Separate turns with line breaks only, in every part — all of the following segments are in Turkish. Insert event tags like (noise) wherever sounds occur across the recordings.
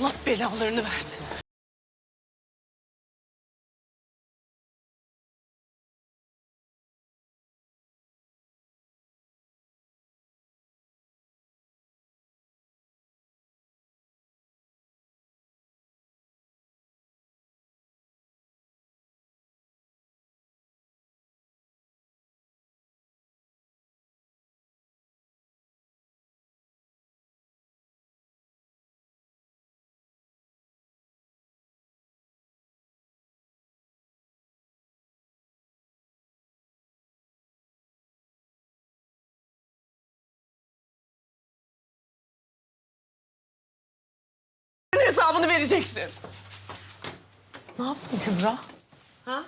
Allah belalarını versin. Hesabını vereceksin. Ne yaptın Kübra? Ha?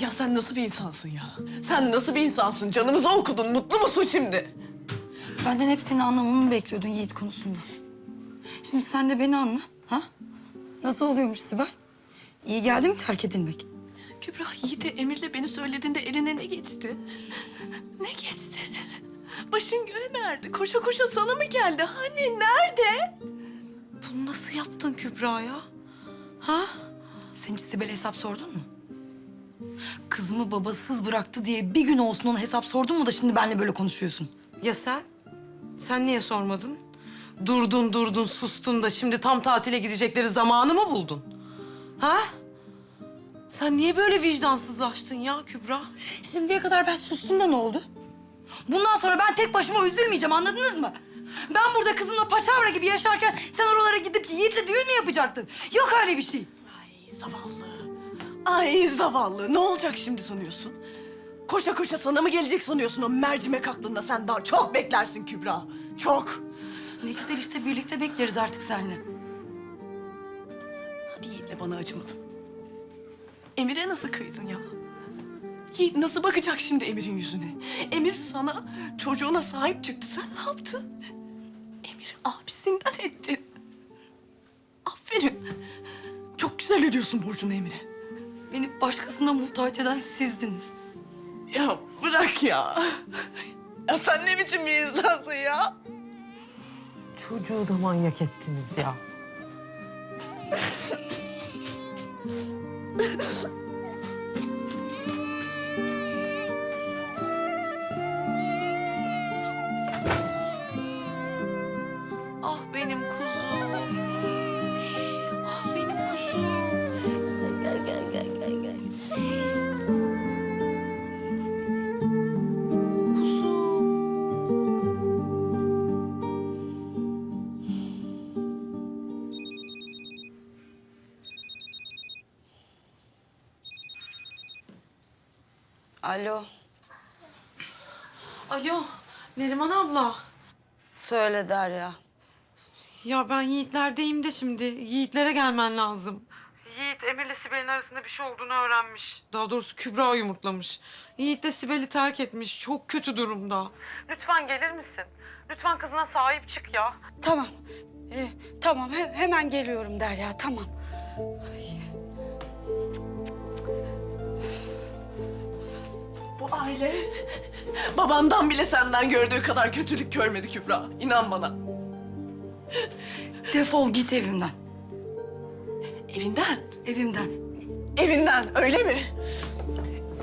Ya sen nasıl bir insansın ya? Sen nasıl bir insansın? Canımızı okudun. Mutlu musun şimdi?
Benden hep seni anlamamı bekliyordun Yiğit konusunda. Şimdi sen de beni anla. Ha? Nasıl oluyormuş Sibel? İyi geldi mi terk edilmek?
Kübra Yiğit'e Emir'le beni söylediğinde eline ne geçti? Ne geçti? Başın göğe mi erdi? Koşa koşa sana mı geldi? Hani nerede?
Bunu nasıl yaptın Kübra ya? Ha? Sen hiç Sibel'e hesap sordun mu? Kızımı babasız bıraktı diye bir gün olsun ona hesap sordun mu da şimdi benimle böyle konuşuyorsun?
Ya sen? Sen niye sormadın? Durdun durdun sustun da şimdi tam tatile gidecekleri zamanı mı buldun? Ha? Sen niye böyle vicdansızlaştın ya Kübra?
Şimdiye kadar ben sustum da ne oldu? Bundan sonra ben tek başıma üzülmeyeceğim anladınız mı? Ben burada kızımla paşavra gibi yaşarken sen oralara gidip Yiğit'le düğün mü yapacaktın? Yok öyle bir şey.
Ay zavallı. Ay zavallı. Ne olacak şimdi sanıyorsun? Koşa koşa sana mı gelecek sanıyorsun o mercimek aklında? Sen daha çok beklersin Kübra. Çok.
Ne güzel işte birlikte bekleriz artık seninle.
Hadi Yiğit'le bana acımadın. Emir'e nasıl kıydın ya? Yiğit nasıl bakacak şimdi Emir'in yüzüne? Emir sana, çocuğuna sahip çıktı. Sen ne yaptın? Emir'i abisinden ettin. Aferin. Çok güzel ödüyorsun borcunu Emir'e.
Beni başkasına muhtaç eden sizdiniz.
Ya bırak ya. Ya sen ne biçim bir insansın ya?
Çocuğu da manyak ettiniz ya. (laughs)
Alo.
Alo Neriman abla.
Söyle Derya.
Ya ben Yiğitlerdeyim de şimdi. Yiğitlere gelmen lazım. Yiğit Emir'le Sibel'in arasında bir şey olduğunu öğrenmiş. Daha doğrusu Kübra yumurtlamış. Yiğit de Sibel'i terk etmiş. Çok kötü durumda. Lütfen gelir misin? Lütfen kızına sahip çık ya.
Tamam. Ee, tamam he- hemen geliyorum Derya tamam.
Bu aile babandan bile senden gördüğü kadar kötülük görmedi Kübra. İnan bana.
Defol git evimden.
Evinden.
Evimden.
Evinden öyle mi?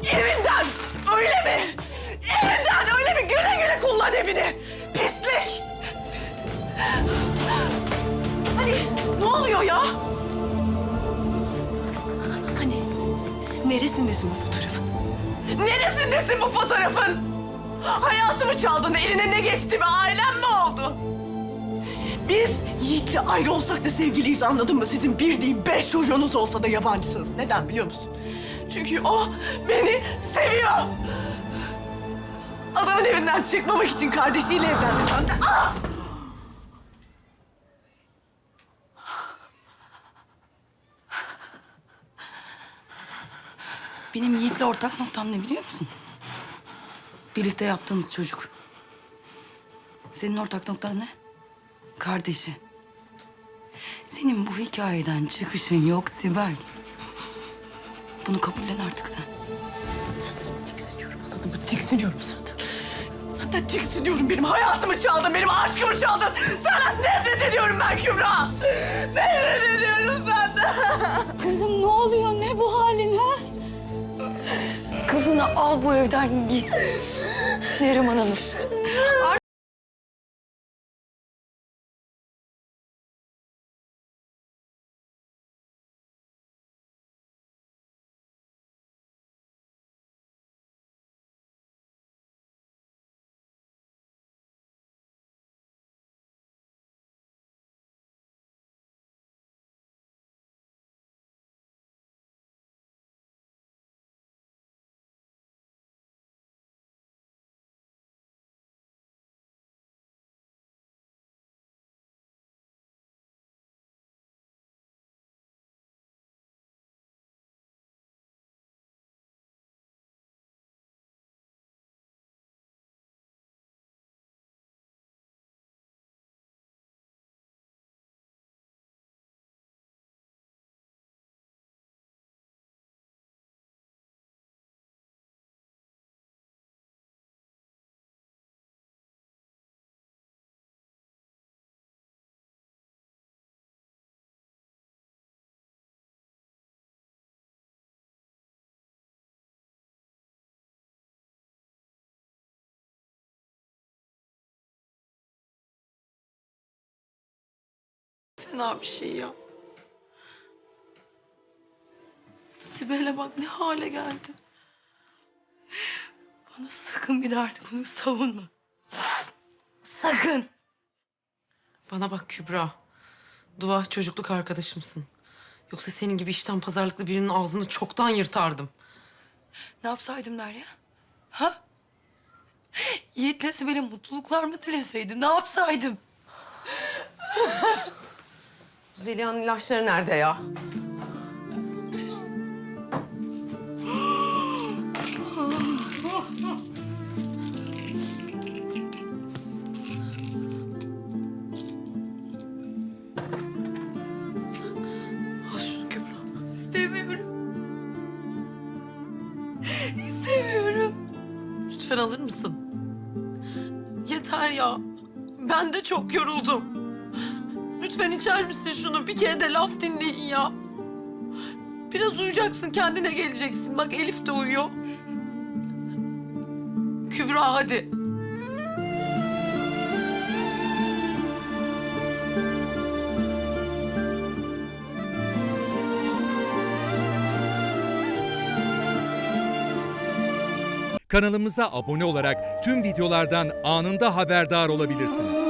Evinden öyle mi? Evinden öyle mi? Güle güle kullan evini. Pislik. Hani ne oluyor ya? Hani neresindesin bu fotoğrafın? Neresindesin bu fotoğrafın? Hayatımı çaldın, eline ne geçti be? Ailem mi oldu? Biz Yiğit'le ayrı olsak da sevgiliyiz anladın mı? Sizin bir değil beş çocuğunuz olsa da yabancısınız. Neden biliyor musun? Çünkü o beni seviyor. Adamın evinden çıkmamak için kardeşiyle evlendi sen de. Ah!
Benim Yiğit'le ortak noktam ne biliyor musun? Birlikte yaptığımız çocuk. Senin ortak noktan ne? kardeşi. Senin bu hikayeden çıkışın yok Sibel. Bunu kabullen artık sen.
Senden tiksiniyorum anladın mı? Tiksiniyorum senden. Senden tiksiniyorum. Benim hayatımı çaldın, benim aşkımı çaldın. Senden nefret ediyorum ben Kübra.
Al bu evden git. Neriman Hanım.
Fena bir şey ya. Sibel'e bak ne hale geldi. Bana sakın bir daha artık bunu savunma. Sakın.
Bana bak Kübra. Dua çocukluk arkadaşımsın. Yoksa senin gibi işten pazarlıklı birinin ağzını çoktan yırtardım.
Ne yapsaydım Derya? Ha? Yiğit'le Sibel'e mutluluklar mı dileseydim? Ne yapsaydım? (laughs)
Zeliha'nın ilaçları nerede ya? Al şunu Kübra.
İstemiyorum. İstemiyorum.
Lütfen alır mısın? Yeter ya. Ben de çok yoruldum. Lütfen içer misin şunu? Bir kere de laf dinleyin ya. Biraz uyuyacaksın, kendine geleceksin. Bak Elif de uyuyor. Kübra hadi.
Kanalımıza abone olarak tüm videolardan anında haberdar olabilirsiniz.